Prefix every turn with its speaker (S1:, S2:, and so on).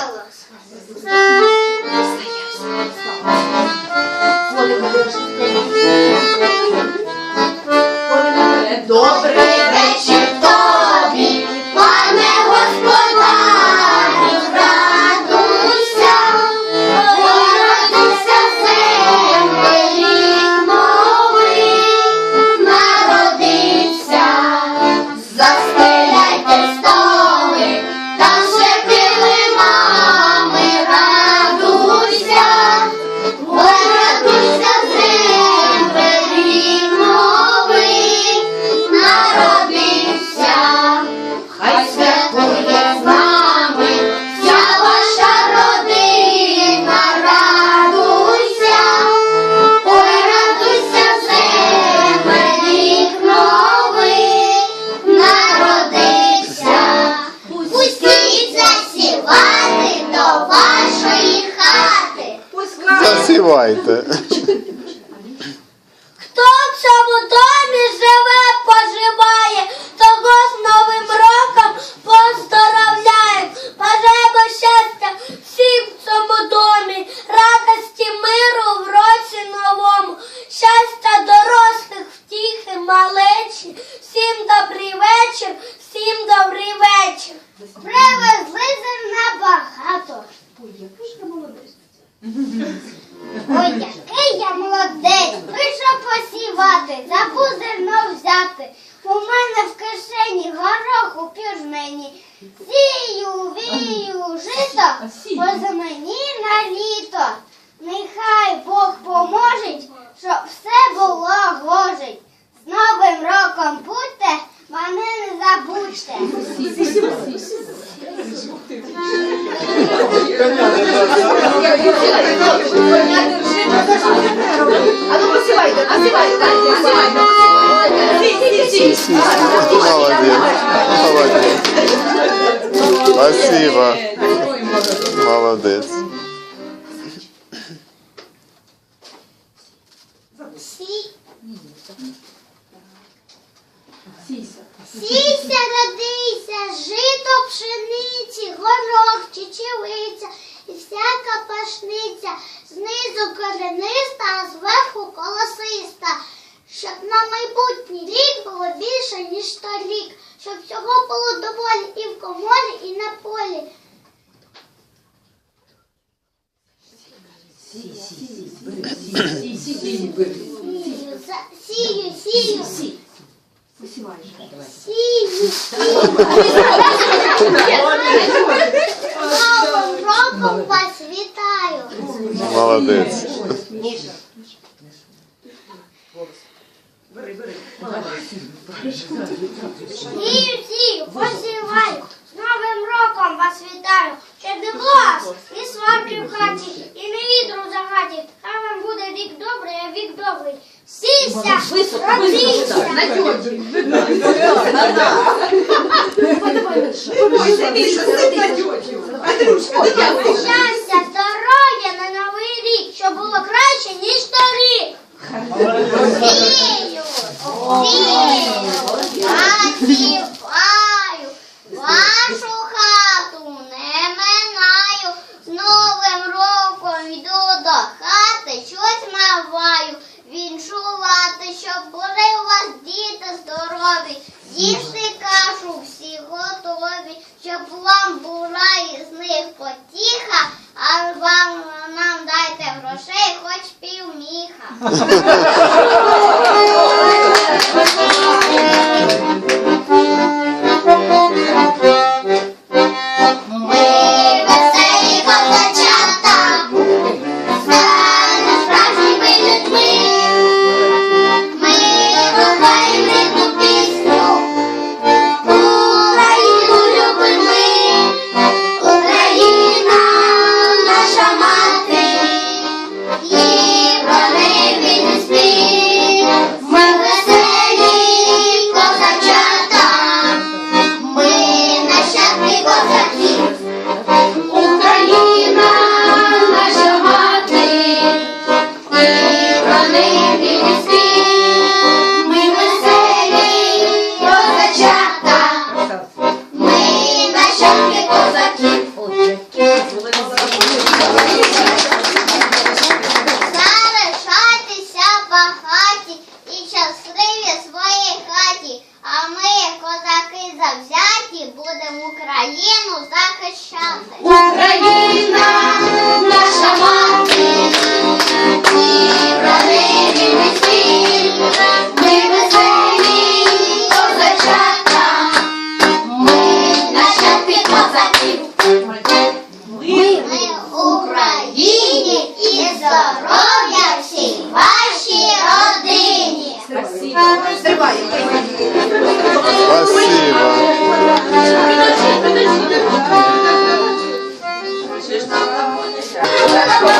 S1: вистачало.
S2: Добрий
S3: Засівайте.
S1: Хто в цьому домі живе, поживає, того з Новим роком поздоровляємо. Бажаємо щастя всім в цьому домі, радості, миру в році новому, щастя дорослих, втіхи, малечі. Всім добрий вечір, всім добрий вечір. Привезли зерна багато. Ой, який я молодець, вийшов посівати, забув зерно взяти. У мене в кишені горох у піржмені. Сію, вію, жито, поза мені на літо. Нехай Бог поможе, щоб все було гожить. З Новим роком будьте, мене не забудьте.
S2: А ну посівайте, посівайте, посівайте. Сі, сі, сі.
S3: Молодець. Молодець. Спасибо. Молодець.
S1: Сі... Сійся, родися, жито пшениці, горох, чечевиця і всяка пашниця, знизу корениста, а зверху колосиста, щоб на майбутній рік було більше, ніж торік, щоб всього було доволі і в коморі, і на полі. Сію, за- сію, сію. Сію, Новим роком вас вітаю.
S3: Молодець.
S1: Сію, сію, посіваю. З Новим роком вас вітаю. Щоб не було ні сварки в хаті, і не вітру в загаті. Хай вам буде рік добрий, а вік добрий. Сійся, родися. Щастя, здоров'я на новий рік, щоб було краще, ніж торік. Сію, сію, засіваю, вашу хату не минаю. З Новим роком йду до хати, щось маваю. Віншувати, щоб були у вас діти здорові. Їсти кашу всі готові, щоб вам була із них потіха, а вам нам дайте грошей хоч півміха. esposa aqui. Let's go.